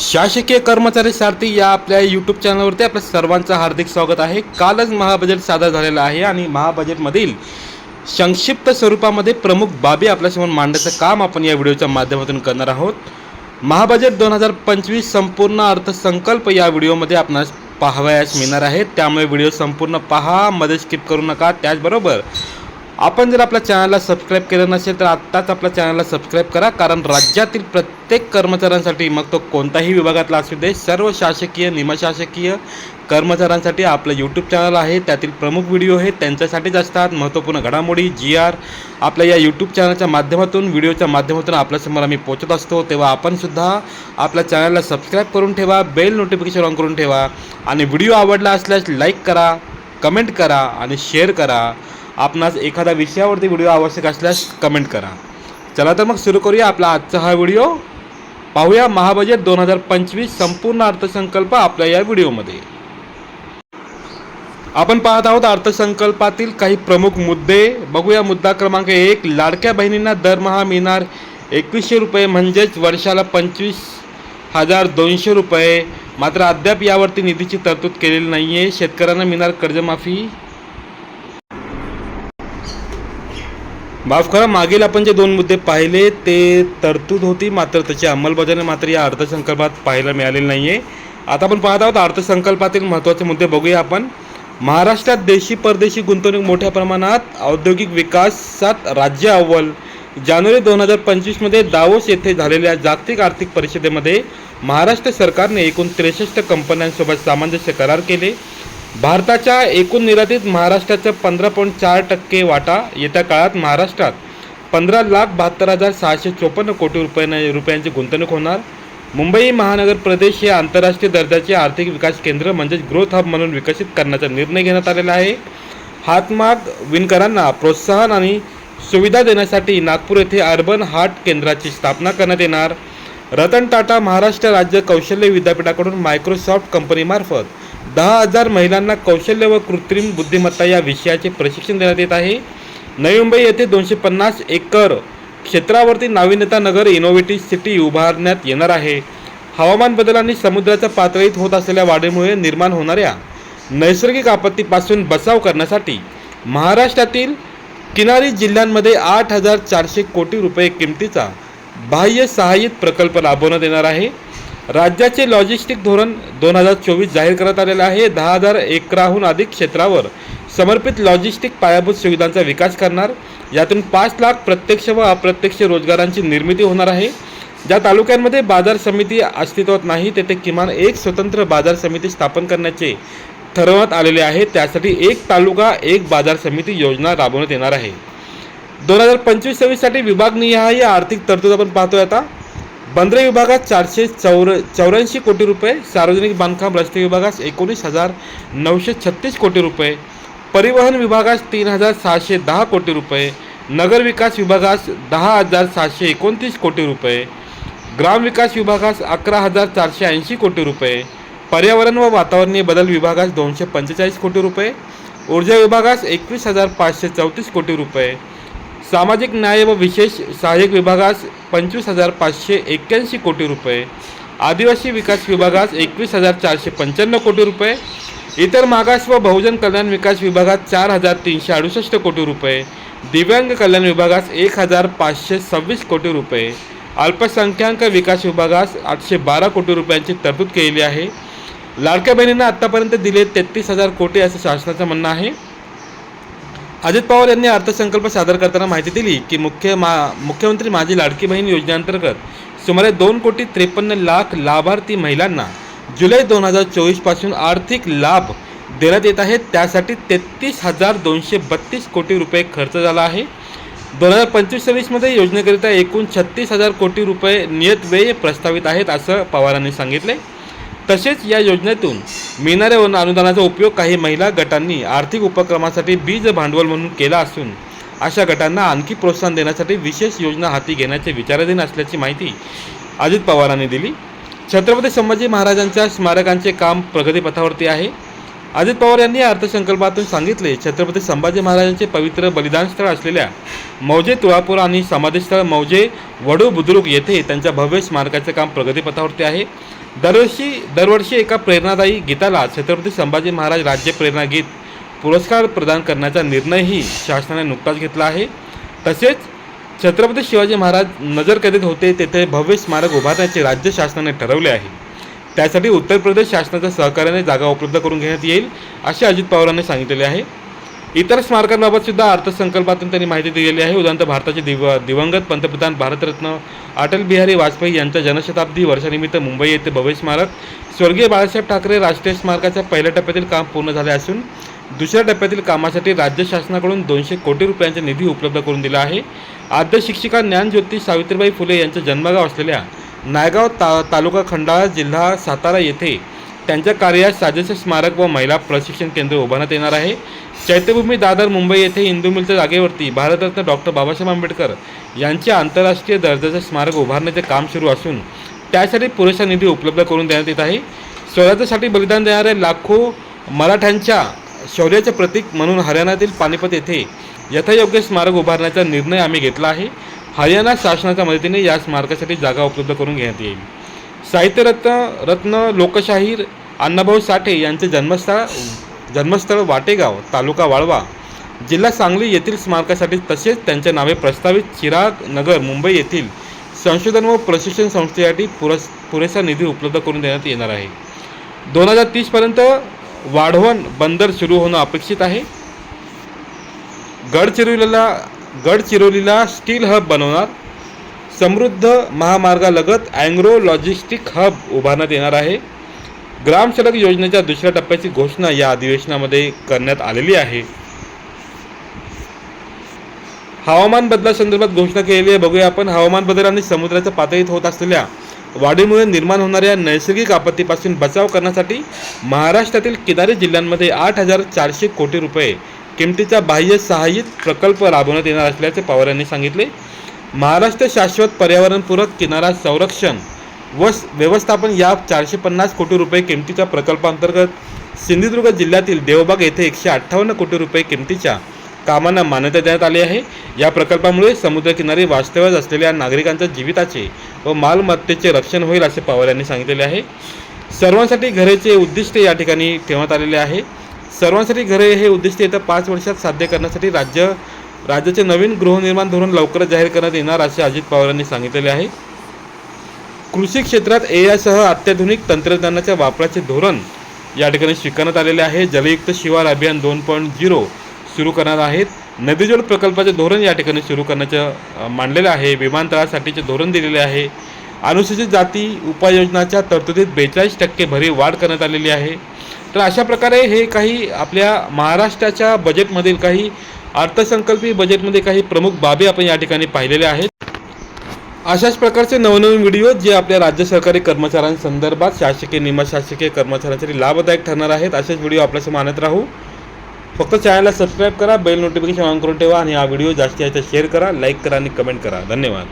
शासकीय कर्मचारी सारथी या आपल्या यूट्यूब चॅनलवरती आपल्या सर्वांचं हार्दिक स्वागत आहे. कालच महाबजेट सादर झालेलं आहे आणि महाबजेटमधील संक्षिप्त स्वरूपामध्ये प्रमुख बाबी आपल्यासमोर मांडण्याचं काम आपण या व्हिडिओच्या माध्यमातून करणार आहोत. महाबजेट दोन हजार पंचवीस संपूर्ण अर्थसंकल्प या व्हिडिओमध्ये आपणास पाहावयास मिळणार आहे. त्यामुळे व्हिडिओ संपूर्ण पहा मध्ये स्किप करू नका. त्याचबरोबर आपण जर आपल्या चॅनलला सबस्क्राईब केलं नसेल तर आत्ताच आपल्या चॅनलला सबस्क्राईब करा. कारण राज्यातील प्रत्येक कर्मचाऱ्यांसाठी मग तो कोणताही विभागातला असू दे सर्व शासकीय निमशासकीय कर्मचाऱ्यांसाठी आपलं यूट्यूब चॅनल आहे. त्यातील प्रमुख व्हिडिओ हे त्यांच्यासाठीच असतात. महत्त्वपूर्ण घडामोडी जी आर आपल्या या यूट्यूब चॅनलच्या माध्यमातून व्हिडिओच्या माध्यमातून आपल्यासमोर आम्ही पोचत असतो. तेव्हा आपणसुद्धा आपल्या चॅनलला सबस्क्राईब करून ठेवा बेल नोटिफिकेशन ऑन करून ठेवा. आणि व्हिडिओ आवडला असल्यास लाईक करा कमेंट करा आणि शेअर करा. आपणास एखाद्या विषयावरती व्हिडिओ आवश्यक असल्यास कमेंट करा. चला तर मग सुरू करूया आपला आजचा हा व्हिडिओ. पाहूया महाबजेट दोन हजार पंचवीस संपूर्ण अर्थसंकल्प आपल्या या व्हिडिओमध्ये. आपण पाहत आहोत अर्थसंकल्पातील काही प्रमुख मुद्दे. बघूया मुद्दा क्रमांक एक लाडक्या बहिणींना दरमहा मिळणार एकवीसशे रुपये म्हणजेच वर्षाला पंचवीस हजार दोनशे रुपये. मात्र अद्याप यावरती निधीची तरतूद केलेली नाही आहे शेतकऱ्यांना मिळणार कर्जमाफी. माफ करा मागील आपण जे दोन मुद्दे पाहिले ते तरतूद होती मात्र त्याची अंमलबजावणी मात्र या अर्थसंकल्पात पाहायला मिळालेली नाही आहे आता आपण पाहत आहोत अर्थसंकल्पातील महत्त्वाचे मुद्दे बघूया आपण. महाराष्ट्रात देशी परदेशी गुंतवणूक मोठ्या प्रमाणात औद्योगिक विकासात राज्य अव्वल. जानेवारी दोन हजार पंचवीसमध्ये दावोस येथे झालेल्या जागतिक आर्थिक परिषदेमध्ये महाराष्ट्र सरकारने एकूण त्रेसष्ट कंपन्यांसोबत सामंजस्य करार केले. भारताच्या एकूण निर्यातीत महाराष्ट्राचा पंधरा पॉईंट चार टक्के वाटा येत्या काळात महाराष्ट्रात पंधरा लाख बहात्तर हजार सहाशे चोपन्न कोटी रुपये रुपयांची गुंतवणूक होणार. मुंबई महानगर प्रदेश हे आंतरराष्ट्रीय दर्जाचे आर्थिक विकास केंद्र म्हणजेच ग्रोथ हब म्हणून विकसित करण्याचा निर्णय घेण्यात आलेला आहे. हातमाग विणकरांना प्रोत्साहन आणि सुविधा देण्यासाठी नागपूर येथे अर्बन हार्ट केंद्राची स्थापना करण्यात येणार. रतन टाटा महाराष्ट्र राज्य कौशल्य विद्यापीठाकडून मायक्रोसॉफ्ट कंपनीमार्फत दहा हजार महिलांना कौशल्य व कृत्रिम बुद्धिमत्ता या विषयाचे प्रशिक्षण देण्यात येत आहे. नवी मुंबई येथे दोनशे पन्नास एकर क्षेत्रावरती नाविन्यता नगर इनोव्हेटिव्ह सिटी उभारण्यात येणार आहे. हवामान बदल आणि समुद्राच्या पातळीत होत असलेल्या वाढीमुळे निर्माण होणाऱ्या नैसर्गिक आपत्तीपासून बचाव करण्यासाठी महाराष्ट्रातील किनारी जिल्ह्यांमध्ये आठ हजार चारशे कोटी रुपये किमतीचा बाह्य सहाय्यित प्रकल्प राबवण्यात येणार आहे. राज्याचे लॉजिस्टिक धोरण दोन हजार चोवीस जाहीर करण्यात आलेलं आहे. दहा हजार एकराहून अधिक क्षेत्रावर समर्पित लॉजिस्टिक पायाभूत सुविधांचा विकास करणार. यातून पाच लाख प्रत्यक्ष व अप्रत्यक्ष रोजगारांची निर्मिती होणार आहे. ज्या तालुक्यांमध्ये बाजार समिती अस्तित्वात नाही तेथे किमान एक स्वतंत्र बाजार समिती स्थापन करण्याचे ठरवण्यात आलेले आहे. त्यासाठी एक तालुका एक बाजार समिती योजना राबवण्यात येणार आहे. दोन हजार पंचवीस सव्वीससाठी विभागनिहाय आर्थिक तरतूद आपण पाहतोय आता. बंदरे विभागात चारशे चौर चौऱ्याऐंशी कोटी रुपये सार्वजनिक बांधकाम रस्ते विभागास एकोणीस हजार नऊशे छत्तीस कोटी रुपये परिवहन विभागास तीन हजार सहाशे दहा कोटी रुपये नगरविकास विभागास दहा हजार सहाशे एकोणतीस कोटी रुपये ग्रामविकास विभागास अकरा हजार चारशे ऐंशी कोटी रुपये पर्यावरण व वातावरणीय बदल विभागास दोनशे पंचेचाळीस कोटी रुपये ऊर्जा विभागास एकवीस हजार पाचशे चौतीस कोटी रुपये सामाजिक न्याय व विशेष सहाय्यक विभागास पंचवीस हजार पाचशे एक्क्याऐंशी कोटी रुपये आदिवासी विकास विभागास एकवीस हजार चारशे पंच्याण्णव कोटी रुपये इतर मागास व बहुजन कल्याण विकास विभागात चार हजार तीनशे अडुसष्ट कोटी रुपये दिव्यांग कल्याण विभागास एक हजार पाचशे सव्वीस कोटी रुपये अल्पसंख्याक विकास विभागास आठशे बारा कोटी रुपयांची तरतूद केलेली आहे. लाडक्या बहिणींना आत्तापर्यंत दिले तेहतीस हजार कोटी असं शासनाचं म्हणणं आहे. अजित पवार यांनी अर्थसंकल्प सादर करताना माहिती दिली की मुख्य मा मुख्यमंत्री माझी लाडकी बहीण योजनेअंतर्गत सुमारे दोन कोटी त्रेपन्न लाख लाभार्थी महिलांना जुलै दोन हजार चोवीसपासून आर्थिक लाभ देण्यात येत आहेत. त्यासाठी तेहतीस हजार दोनशे बत्तीस कोटी रुपये खर्च झाला आहे. दोन हजार पंचवीस सव्वीसमध्ये योजनेकरिता एकूण छत्तीस हजार कोटी रुपये नियत व्यय प्रस्तावित आहेत असं पवारांनी सांगितले तसेच या योजनेतून मिळणाऱ्या अनुदानाचा उपयोग काही महिला गटांनी आर्थिक उपक्रमासाठी बीज भांडवल म्हणून केला असून अशा गटांना आणखी प्रोत्साहन देण्यासाठी विशेष योजना हाती घेण्याचे विचाराधीन असल्याची माहिती अजित पवारांनी दिली. छत्रपती संभाजी महाराजांच्या स्मारकांचे काम प्रगतीपथावरती आहे. अजित पवार यांनी या अर्थसंकल्पातून सांगितले छत्रपती संभाजी महाराजांचे पवित्र बलिदान स्थळ असलेल्या मौजे तुळापूर आणि समाधीस्थळ मौजे वडू बुद्रुक येथे त्यांच्या भव्य स्मारकाचे काम प्रगतीपथावरती आहे. दरवर्षी दरवर्षी एका प्रेरणादायी गीताला छत्रपती संभाजी महाराज राज्य प्रेरणा गीत पुरस्कार प्रदान करण्याचा निर्णयही शासनाने नुकताच घेतला आहे. तसेच छत्रपती शिवाजी महाराज नजरकैदेत होते तेथे भव्य स्मारक उभारण्याचे राज्य शासनाने ठरवले आहे. त्यासाठी उत्तर प्रदेश शासनाच्या सहकार्याने जागा उपलब्ध करून घेण्यात येईल असे अजित पवारांनी सांगितलेले आहे. इतर स्मारकांबाबत सुद्धा अर्थसंकल्पातून त्यांनी माहिती दिलेली आहे. उदाहरणार्थ भारताचे दिव दिवंगत पंतप्रधान भारतरत्न अटल बिहारी वाजपेयी यांच्या जनशताब्दी वर्षानिमित्त मुंबई येथे भव्य स्मारक. स्वर्गीय बाळासाहेब ठाकरे राष्ट्रीय स्मारकाच्या पहिल्या टप्प्यातील काम पूर्ण झाले असून दुसऱ्या टप्प्यातील कामासाठी राज्य शासनाकडून दोनशे कोटी रुपयांचा निधी उपलब्ध करून दिला आहे. आद्य शिक्षिका ज्ञानज्योती सावित्रीबाई फुले यांचं जन्मगाव असलेल्या नायगाव ता तालुका खंडाळा जिल्हा सातारा येथे त्यांच्या कार्यात साजेसे स्मारक व महिला प्रशिक्षण केंद्र उभारण्यात येणार आहे. चैत्यभूमी दादर मुंबई येथे हिंदू मिलच्या जागेवरती भारतरत्न डॉक्टर बाबासाहेब आंबेडकर यांचे आंतरराष्ट्रीय दर्जाचे स्मारक उभारण्याचे काम सुरू असून त्यासाठी पुरेसा निधी उपलब्ध करून देण्यात येत आहे. स्वराज्यासाठी बलिदान देणाऱ्या लाखो मराठ्यांच्या शौर्याचे प्रतीक म्हणून हरियाणातील पानिपत येथे यथायोग्य स्मारक उभारण्याचा निर्णय आम्ही घेतला आहे. हरियाणा शासनाच्या मदतीने या स्मारकासाठी जागा उपलब्ध करून घेण्यात येईल. साहित्यरत्न रत्न लोकशाहीर अण्णाभाऊ साठे यांचे जन्मस्थळ जन्मस्थळ वाटेगाव तालुका वाळवा. जिल्हा सांगली येथील स्मारकासाठी तसेच त्यांच्या नावे प्रस्तावित चिराग नगर मुंबई येथील संशोधन व प्रशिक्षण संस्थेसाठी पुरस पुरेसा निधी उपलब्ध करून देण्यात येणार आहे. दोन हजार तीसपर्यंत वाढवण बंदर सुरू होणं अपेक्षित आहे. गडचिरोलीला गडचिरोलीला स्टील हब बनवणार समृद्ध महामार्गालगत अँग्रो लॉजिस्टिक हब उभारण्यात येणार आहे. ग्राम सडक योजनेच्या दुसऱ्या टप्प्याची घोषणा या अधिवेशनामध्ये करण्यात आलेली आहे. हवामान बदलासंदर्भात घोषणा केलेली आहे. बघूया आपण. हवामान बदल आणि समुद्राच्या पातळीत होत असलेल्या वाढीमुळे निर्माण होणाऱ्या नैसर्गिक आपत्तीपासून बचाव करण्यासाठी महाराष्ट्रातील किनारी जिल्ह्यांमध्ये आठ हजार चारशे कोटी रुपये किमतीचा बाह्य सहाय्यित प्रकल्प राबवण्यात येणार असल्याचे पवार यांनी सांगितले. महाराष्ट्र शाश्वत पर्यावरणपूरक किनारा संरक्षण व व्यवस्थापन या चारशे पन्नास कोटी रुपये किमतीच्या प्रकल्पांतर्गत सिंधुदुर्ग जिल्ह्यातील देवबाग येथे एकशे अठ्ठावन्न कोटी रुपये किमतीच्या कामांना मान्यता देण्यात आली आहे. या प्रकल्पामुळे समुद्रकिनारी वास्तव्यात असलेल्या नागरिकांच्या जीविताचे व मालमत्तेचे रक्षण होईल असे पवार यांनी सांगितलेले आहे. सर्वांसाठी घरेचे उद्दिष्ट या ठिकाणी ठेवण्यात आलेले आहे. सर्वांसाठी घरे हे उद्दिष्ट येत्या पाच वर्षात साध्य करण्यासाठी राज्य राज्याचे नवीन गृहनिर्माण धोरण लवकरच जाहीर करण्यात येणार असे अजित पवारांनी सांगितलेले आहे. कृषी क्षेत्रात एआयसह अत्याधुनिक तंत्रज्ञानाच्या वापराचे धोरण या ठिकाणी स्वीकारण्यात आलेले आहे. जलयुक्त शिवार अभियान दोन पॉईंट झिरो सुरू करणार आहेत. नदीजोड प्रकल्पाचे धोरण या ठिकाणी सुरू करण्याचं मांडलेलं आहे. विमानतळासाठीचे धोरण दिलेले आहे. अनुसूचित जाती उपाययोजनाच्या तरतुदीत बेचाळीस टक्के भरीव वाढ करण्यात आलेली आहे. तर अशा प्रकारे हे काही आपल्या महाराष्ट्राच्या बजेटमधील काही अर्थसंकल्पीय बजेटमध्ये काही प्रमुख बाबी आपण या ठिकाणी पाहिलेल्या आहेत. अशाच प्रकारचे नवनवीन व्हिडिओ जे आपल्या राज्य सरकारी कर्मचाऱ्यांसंदर्भात शासकीय निमशासकीय कर्मचाऱ्यांसाठी लाभदायक ठरणार आहेत असेच व्हिडिओ आपल्यासमोर आणत राहू. फक्त चॅनलला सबस्क्राईब करा बेल नोटिफिकेशन ऑन करून ठेवा आणि हा व्हिडिओ जास्तीत जास्त शेअर करा लाईक करा आणि कमेंट करा. धन्यवाद.